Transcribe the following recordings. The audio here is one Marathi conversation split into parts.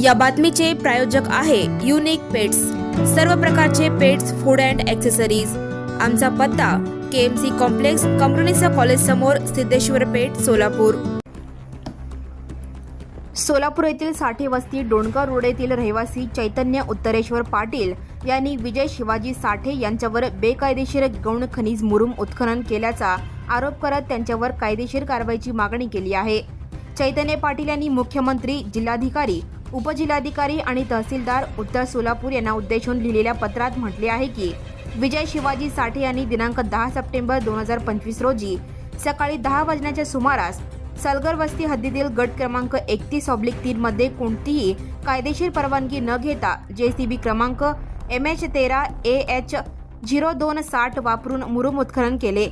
या बातमीचे प्रायोजक आहे युनिक पेट्स सर्व प्रकारचे पेट्स फूड अँड ॲक्सेसरीज आमचा पत्ता के एम सी कॉम्प्लेक्स कंपनीचा कॉलेज समोर सिद्धेश्वर पेठ सोलापूर. सोलापूर येथील साठे वस्ती डोणकर रोड येथील रहिवासी चैतन्य उत्तरेश्वर पाटील यांनी विजय शिवाजी साठे यांच्यावर बेकायदेशीर गौण खनिज मुरुम उत्खनन केल्याचा आरोप करत त्यांच्यावर कायदेशीर कारवाईची मागणी केली आहे. चैतन्य पाटील यांनी मुख्यमंत्री जिल्हाधिकारी उपजिल्हाधिकारी आणि तहसीलदार उत्तर सोलापूर यांना उद्देशून लिहिलेल्या पत्रात म्हटले आहे की विजय शिवाजी साठे यांनी दिनांक दहा सप्टेंबर दोन हजार पंचवीस रोजी सकाळी दहा वाजण्याच्या सुमारास सलगर वस्ती हद्दीतील गट क्रमांक एकतीस ऑब्लिक तीन मध्ये कोणतीही कायदेशीर परवानगी न घेता जेसीबी क्रमांक एम एच तेरा ए एच झिरो दोन साठ वापरून मुरुम उत्खनन केले.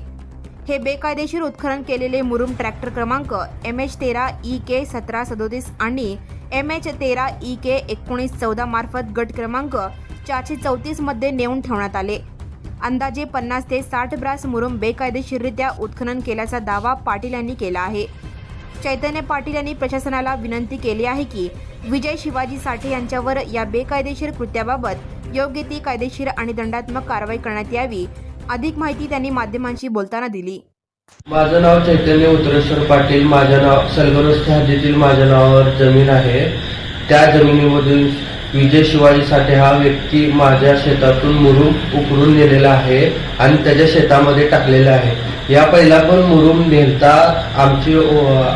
हे बेकायदेशीर उत्खनन केलेले मुरुम ट्रॅक्टर क्रमांक एम एच तेरा ई के सतरा सदोतीस आणि एम एच तेरा ई के एकोणीस चौदा मार्फत गट क्रमांक चारशे चौतीसमध्ये नेऊन ठेवण्यात आले. अंदाजे पन्नास ते साठ ब्रास मुरुम बेकायदेशीररित्या उत्खनन केल्याचा दावा पाटील यांनी केला आहे. चैतन्य पाटील यांनी प्रशासनाला विनंती केली आहे की विजय शिवाजी साठे यांच्यावर या बेकायदेशीर कृत्याबाबत योग्य ती कायदेशीर आणि दंडात्मक कारवाई करण्यात यावी अधिक माहिती त्यांनी माध्यमांशी बोलताना दिली. माझं नाव चैतन्य उत्तरेश्वर पाटील. माझ्या नाव सलगरस्थ हद्दीतील माझ्या नावावर जमीन आहे. त्या जमिनीमधून विजय शिवाजी साठे हा व्यक्ती माझ्या शेतातून मुरुम उकरून नेलेला आहे आणि त्याच्या शेतामध्ये टाकलेला आहे. या पहिला पण मुरुम नेलता आमची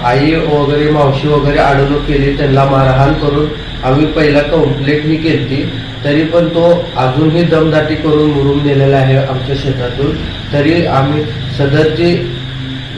आई वगैरे मावशी वगैरे अडवणूक केली त्यांना मारहाण करून आम्ही पहिला कंप्लेंट ही केली तरी पण तो अजूनही दमदाटी करून मुरुम नेलेला आहे आमच्या शेतातून. तरी आम्ही सदरची